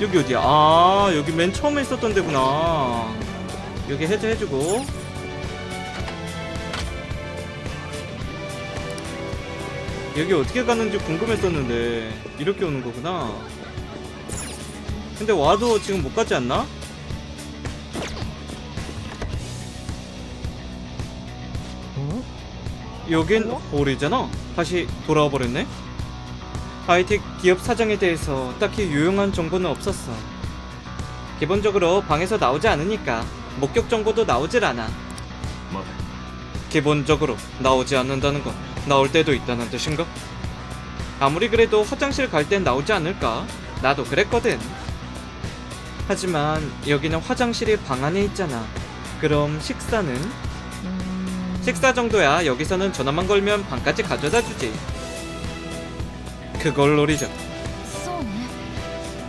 여기 어디야? 아 여기 맨 처음에 있었던 데구나. 여기 해제해주고. 여기 어떻게 가는지 궁금했었는데 이렇게 오는 거구나. 근데 와도 지금 못 가지 않나? 여긴 홀이잖아. 다시 돌아와 버렸네. 하이텍 기업 사장에 대해서 딱히 유용한 정보는 없었어. 기본적으로 방에서 나오지 않으니까 목격 정보도 나오질 않아. 待て 기본적으로 나오지 않는다는 건 나올 때도 있다는 뜻인가? 아무리 그래도 화장실 갈 땐 나오지 않을까? 나도 그랬거든. 하지만 여기는 화장실이 방 안에 있잖아. 그럼 식사는? 식사 정도야 여기서는 전화만 걸면 방까지 가져다 주지. 그걸 노리죠.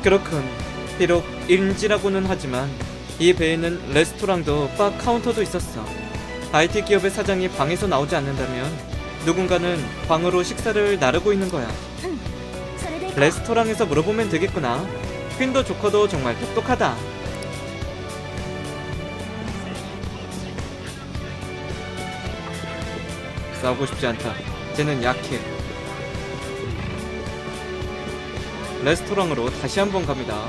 그렇군. 비록 인지라고는 하지만 이 배에는 레스토랑도 바 카운터도 있었어. IT 기업의 사장이 방에서 나오지 않는다면 누군가는 방으로 식사를 나르고 있는 거야. 레스토랑에서 물어보면 되겠구나. 퀸도 조커도 정말 똑똑하다. 싸우고 싶지 않다. 쟤는 약해. 레스토랑으로 다시 한번 갑니다.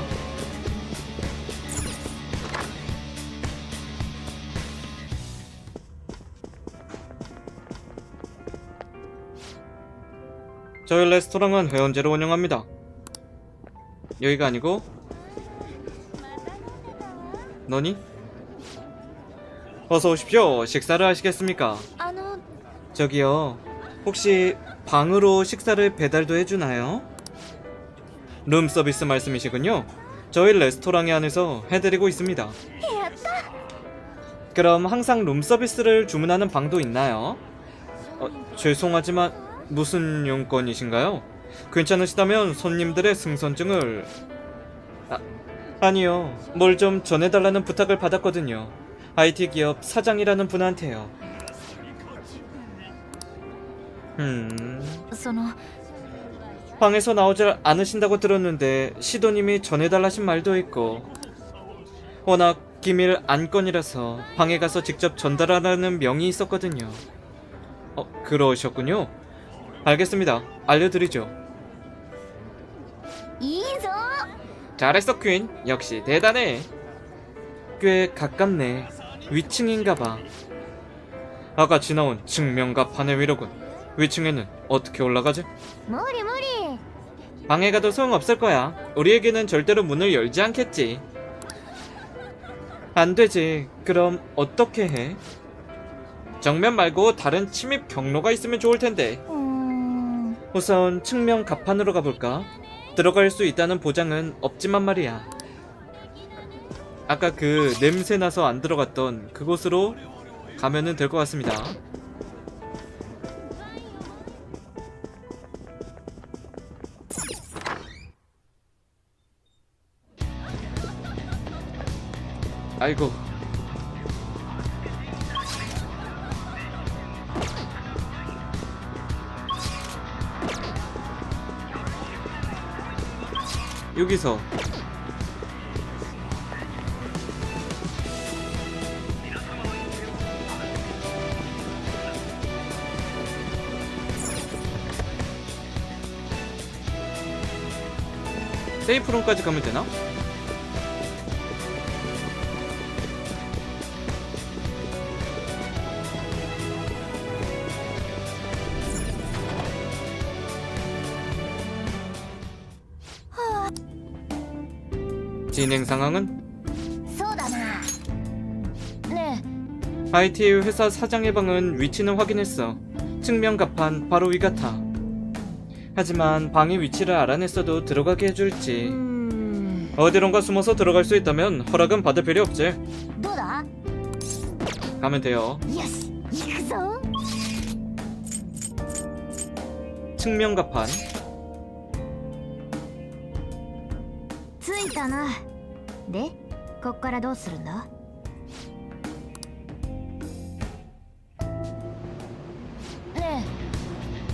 저희 레스토랑은 회원제로 운영합니다. 여기가 아니고 너니? 어서 오십시오. 식사를 하시겠습니까? 저기요. 혹시 방으로 식사를 배달도 해주나요? 룸 서비스 말씀이시군요. 저희 레스토랑에 안에서 해드리고 있습니다. 그럼 항상 룸 서비스를 주문하는 방도 있나요? 어, 죄송하지만 무슨 용건이신가요? 괜찮으시다면 손님들의 승선증을 아, 아니요. 뭘 좀 전해달라는 부탁을 받았거든요. IT 기업 사장이라는 분한테요. 음. 방에서 나오질 않으신다고 들었는데 시도님이 전해달라신 말도 있고 워낙 기밀 안건이라서 방에 가서 직접 전달하라는 명이 있었거든요. 어, 그러셨군요. 알겠습니다. 알려드리죠. 인소! 잘했어, 퀸. 역시 대단해. 꽤 가깝네. 위층인가봐. 아까 지나온 측면과 판의 위로군. 위층에는 어떻게 올라가지? 머리 머리 방에 가도 소용없을 거야. 우리에게는 절대로 문을 열지 않겠지. 안 되지. 그럼 어떻게 해? 정면 말고 다른 침입 경로가 있으면 좋을 텐데. うーん 우선 측면 갑판으로 가볼까? 들어갈 수 있다는 보장은 없지만 말이야. 아까 그 냄새 나서 안 들어갔던 그곳으로 가면은 될 것 같습니다. 아이고. 여기서 세이프룸까지 가면 되나? 진행 상황은? IT 회사 사장의 방은 위치는 확인했어. 측면 갑판 바로 위 같아. 하지만 방의 위치를 알아냈어도 들어가게 해줄지. 어디론가 숨어서 들어갈 수 있다면 허락은 받을 필요 없지. 가면 돼요. 측면 갑판. 着いたなでこっからどうするんだ ね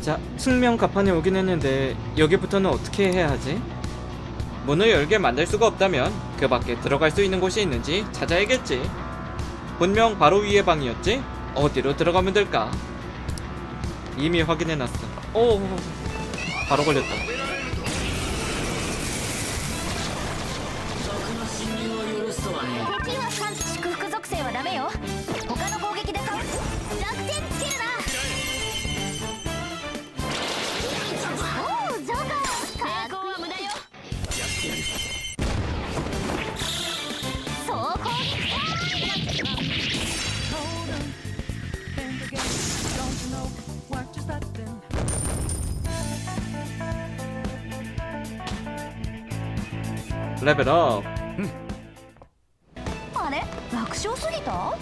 자, 측면 갑판에 오긴 했는데 여기부터는 어떻게 해야 하지? 문을 열게 만들 수가 없다면 그 밖에 들어갈 수 있는 곳이 있는지 찾아야겠지. 분명 바로 위의 방이었지? 어디로 들어가면 될까? 이미 확인해놨어. 오, 바로 걸렸다. 레벨업. あれ楽勝すぎた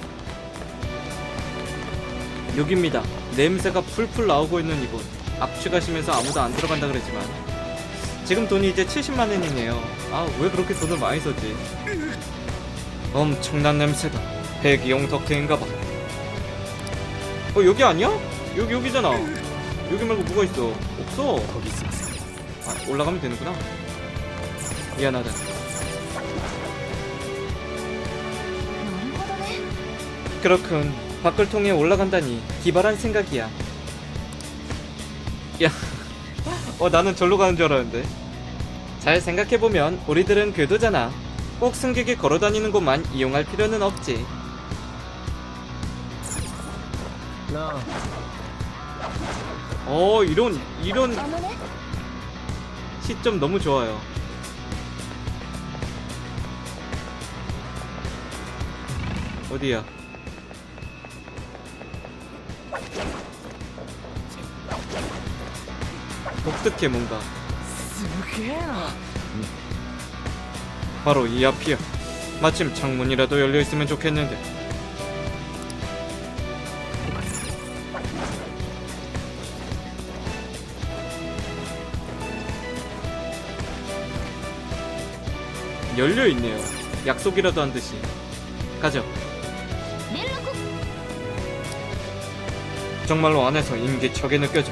여기입니다. 냄새가 풀풀 나오고 있는 이곳. 압취가 심해서 아무도 안 들어간다 그랬지만 지금 돈이 이제 70만 원이네요. 아 왜 그렇게 돈을 많이 썼지? 엄청난 냄새다. 배기용 덕트인가봐. 어 여기 아니야? 여기 여기잖아. 여기 말고 뭐가 있어? 없어. 아 올라가면 되는구나. 미안하다. 그렇군. 밖을 통해 올라간다니 기발한 생각이야. 야, 어 나는 절로 가는 줄 알았는데. 잘 생각해보면 우리들은 궤도잖아. 꼭 승객이 걸어다니는 곳만 이용할 필요는 없지. 나. 어 이런 이런 시점 너무 좋아요. 어디야? 독특해 뭔가. 바로 이 앞이야. 마침 창문이라도 열려있으면 좋겠는데. 열려있네요. 약속이라도 한 듯이. 가죠 정말로 안에서 임기척이 느껴져.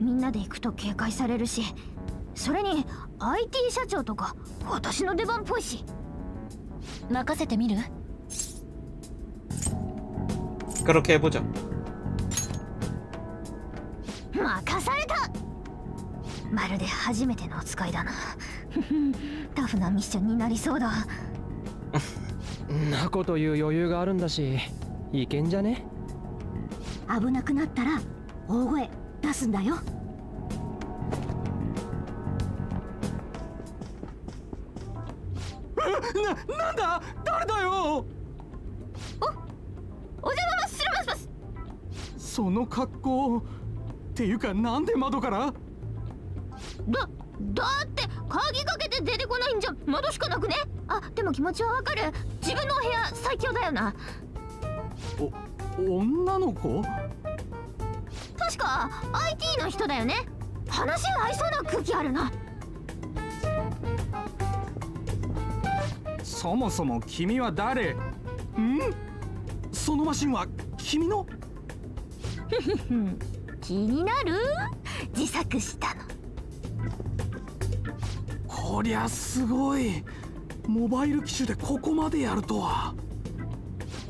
みんなで行くと警戒されるしそれに IT 社長とか私の出番っぽいし任せてみる 그렇게 해보자. 任されたまるで初めてのお使いだなタフなミッションになりそうだんなこと言う余裕があるんだしいけんじゃね危なくなったら大声 出すんだよ。ななんだ？誰だよ？お邪魔するます。ますその格好っていうかなんで窓から？だだって鍵かけて出てこないんじゃ窓しかなくね？あでも気持ちはわかる。自分のお部屋最強だよな。女の子？確か IT の人だよね。話合いそうな空気あるな。そもそも君は誰？ん？そのマシンは君の？うん気になる？自作したの。こりゃすごい。モバイル機種でここまでやるとは。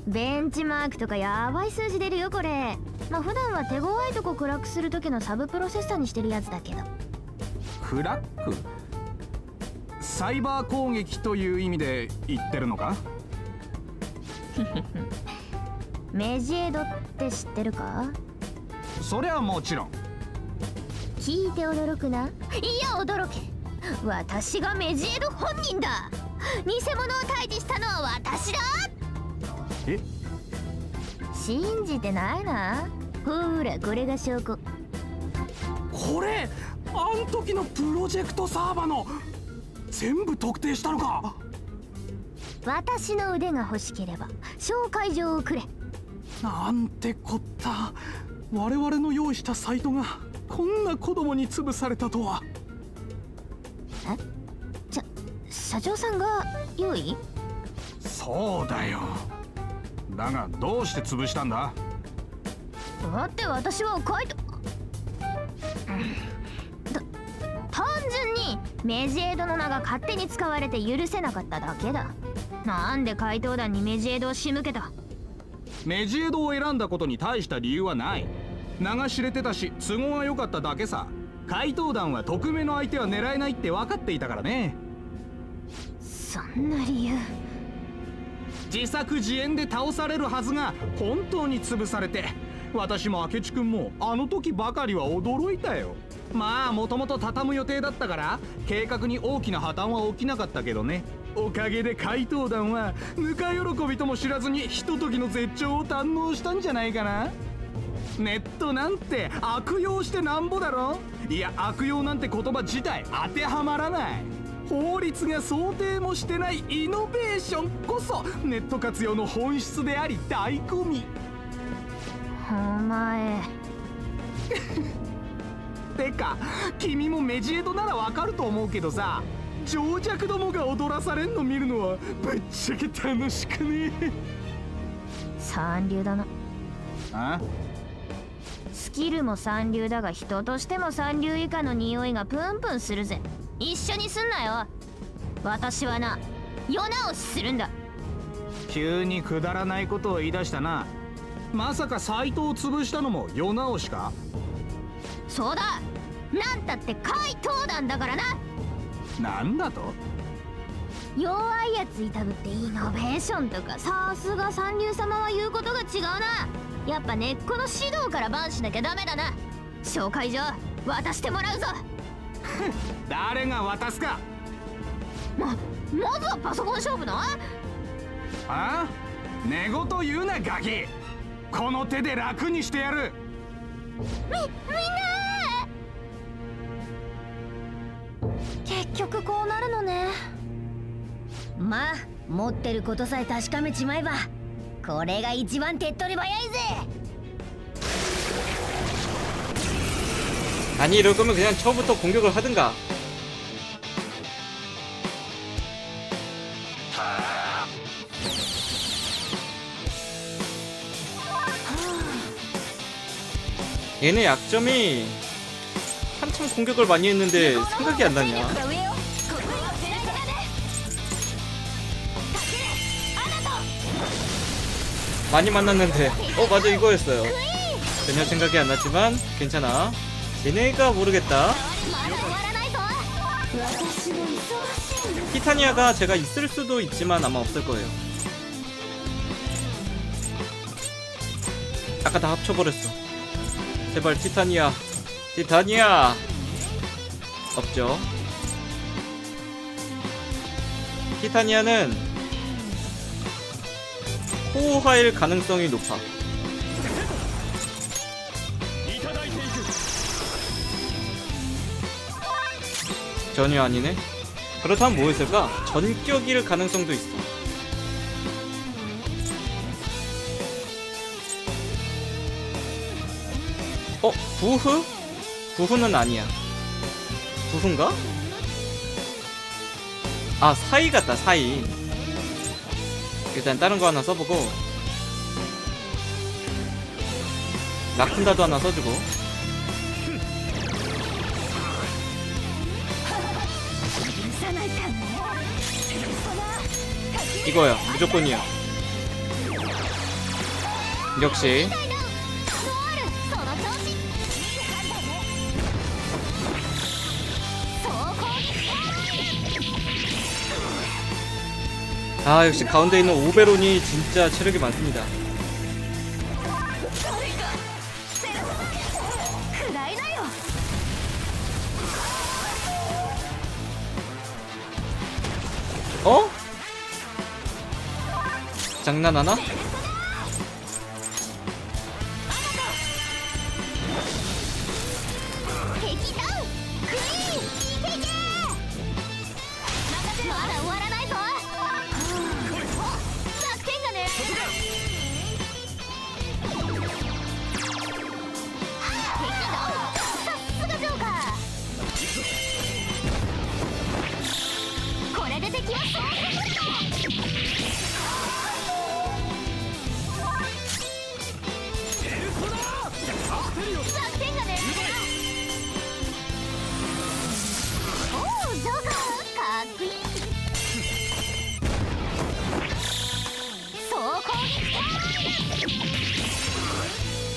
ベンチマークとかやばい数字出るよこれまあ普段は手強いとこ暗くする時のサブプロセッサーにしてるやつだけど。クラックサイバー攻撃という意味で言ってるのか？メジエドって知ってるか？そりゃもちろん。聞いて驚くな。いや驚け。私がメジエド本人だ。偽物を退治したのは私だ。え？信じてないなほらこれが証拠。これあん時のプロジェクトサーバーの全部特定したのか。私の腕が欲しければ紹介状をくれ。なんてこった。我々の用意したサイトがこんな子供に潰されたとは。社社長さんが用意？そうだよ。だがどうして潰したんだ？だって私はカイトた単純にメジエドの名が勝手に使われて許せなかっただけだ。なんで怪盗団にメジエドを仕向けた？メジエドを選んだことに大した理由はない。名が知れてたし都合が良かっただけさ。怪盗団は匿名の相手は狙えないって分かっていたからね。そんな理由？自作自演で倒されるはずが本当に潰されて私も明智君もあの時ばかりは驚いたよ。まあもともと畳む予定だったから計画に大きな破綻は起きなかったけどね。おかげで怪盗団はぬか喜びとも知らずにひとときの絶頂を堪能したんじゃないかな。ネットなんて悪用してなんぼだろ。いや悪用なんて言葉自体当てはまらない。法律が想定もしてないイノベーションこそネット活用の本質であり醍醐味。お前てか君もメジエドならわかると思うけどさ情弱どもが踊らされんの見るのはぶっちゃけ楽しくね。三流だな。あ？スキルも三流だが人としても三流以下の匂いがプンプンするぜ。一緒にすんなよ。私はな世直しするんだ。急にくだらないことを言い出したなまさかサイトを潰したのも世直しか？そうだ。なんたって怪盗団だからな。なんだと？弱いやついたぶってイノベーションとかさすが三流様は言うことが違うな。やっぱ根っこの指導からバンしなきゃダメだな。紹介状渡してもらうぞ。誰が渡すか？ままずはパソコン勝負な。あ？寝言言うなガキこの手で楽にしてやるみみんな結局こうなるのねまあ持ってることさえ確かめちまえばこれが一番手っ取り早いぜ 아니 이럴 거면 그냥 처음부터 공격을 하든가 얘네 약점이 한참 공격을 많이 했는데 생각이 안 나냐? 많이 만났는데. 어 맞아 이거였어요. 전혀 생각이 안 났지만 괜찮아. 얘네가 모르겠다. 티타니아가 제가 있을 수도 있지만 아마 없을 거예요. 아까 다 합쳐버렸어. 제발 티타니아 티타니아 없죠 티타니아는 호화일 가능성이 높아 전혀 아니네 그렇다면 뭐 있을까? 전격일 가능성도 있어. 어? 부흐? 부흐는 아니야. 부흐인가? 아, 사이 같다, 사이. 일단 다른 거 하나 써보고. 라쿤다도 하나 써주고. 이거야, 무조건이야. 역시 아 역시 가운데 있는 오베론이 진짜 체력이 많습니다 어? 장난하나?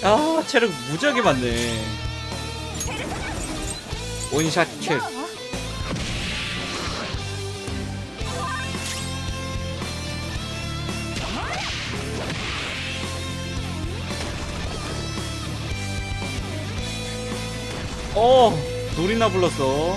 아 체력 무지하게 많네. 원샷 킬. 어 노리나 불렀어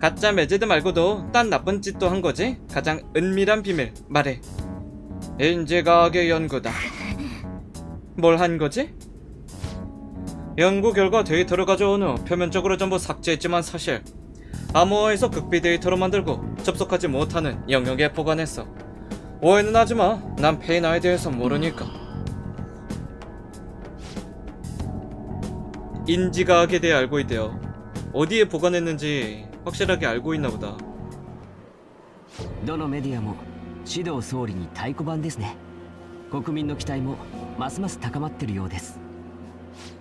가짜 매제드 말고도 딴 나쁜 짓도 한 거지? 가장 은밀한 비밀 말해. 인지과학의 연구다 뭘 한 거지? 연구 결과 데이터를 가져온 후 표면적으로 전부 삭제했지만 사실 암호화해서 극비 데이터로 만들고 접속하지 못하는 영역에 보관했어. 오해는 하지 마. 난 페이나에 대해서 모르니까. 인지과학에 대해 알고 있대요. 어디에 보관했는지 확실하게 알고 있나 보다 どのメディアも指導総理に太鼓判ですね国民の期待もますます高まってるようです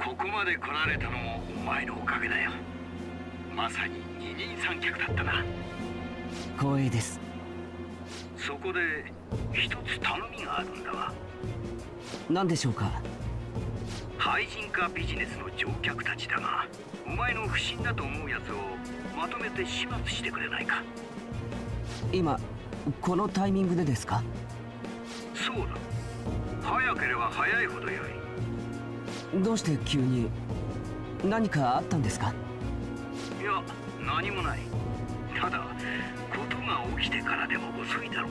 ここまで来られたのもお前のおかげだよまさに二人三脚だったな光栄ですそこで一つ頼みがあるんだわ何でしょうか廃人化ビジネスの乗客たちだがお前の不審だと思うやつを まとめて始末してくれないか？今このタイミングでですか？そうだ。早ければ早いほどよい。どうして急に何かあったんですか？いや何もない。ただことが起きてからでも遅いだろ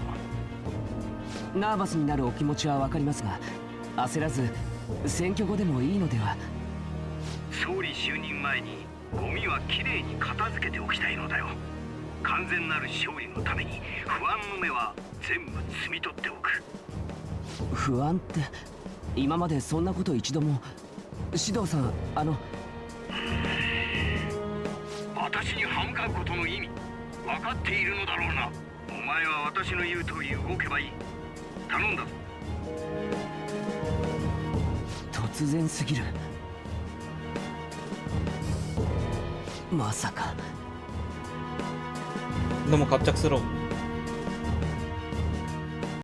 う。ナーバスになるお気持ちはわかりますが焦らず選挙後でもいいのでは？総理就任前にゴミはきれいに片付けておきたいのだよ。完全なる勝利のために不安の目は全部摘み取っておく。不安って今までそんなこと一度も。指導さんあの。私に歯向かうことの意味分かっているのだろうな。お前は私の言う通り動けばいい。頼んだぞ。突然すぎるまさか。でも活着する